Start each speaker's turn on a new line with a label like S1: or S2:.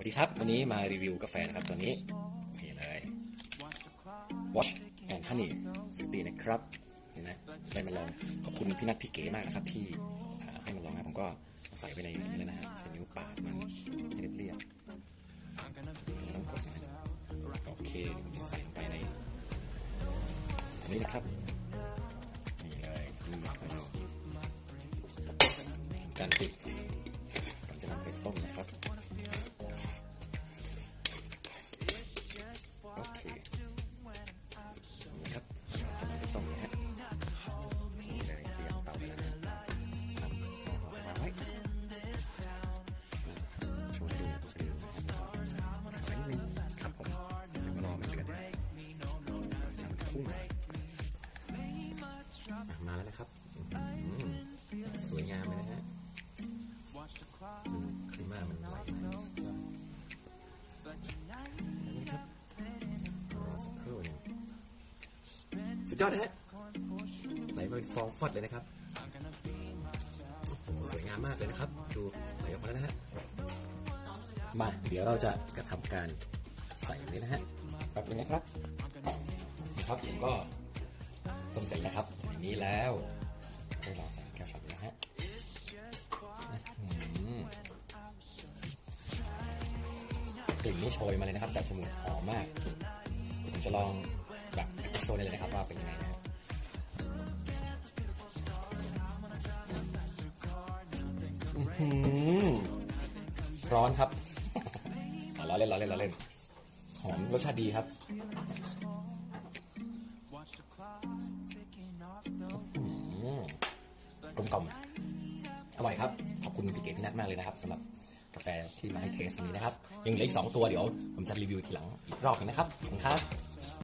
S1: สวัสดีครับวันนี้มารีวิวกาแฟนะครับตัวนี้นี่เลย Watch and Honey City นะครับนี่นะได้มาลองขอบคุณพี่นัทพี่เก๋มากนะครับที่ให้มาลองนะผมก็ใส่ไปในนี้เลยนะฮะใช้นิ้วปาดมันให้เรียบๆต้องกดนะโอเคผมจะใส่ไปในอันนี้นะครับนี่เลยนี่ของเราการปิด ทุ่งอะมาแล้วนะครับ สวยงามเลยนะฮะดูครีมามันไหลมาสุดยอดนี่ครับรอสักครู่นึงสุดยอดนะฮะไหลมาเป็นฟองฟอดเลยนะครับโอ้โหสวยงามมากเลยนะครับ ดูไหลออกมาแล้วนะฮะมาเดี๋ยวเราจะกระทำการใส่เลยนะฮะแป๊บนึงนะครับ ครับผมก็ต้มเสร็จแล้วครับอย่างนี้แล้วได้ลองใส่แก้วช็อตนะฮะกลิ่นนี่โชยมาเลยนะครับ แต่จมูกหอมมาก ผมจะลองแบบโซดนี้เลยนะครับว่าเป็นยังไงนะร้อนครับอะล้อเล่นล้อเล่นล้อเล่น หอมรสชาติดีครับ กลมกล่อมอร่อยครับ ขอบคุณพี่เกดพี่นัทมากเลยนะครับสำหรับกาแฟที่มาให้เทสวันนี้นะครับ ยังเหลืออีกสองตัวเดี๋ยว ผมจะรีวิวทีหลังอีกรอบนึงนะครับ ขอบคุณครับ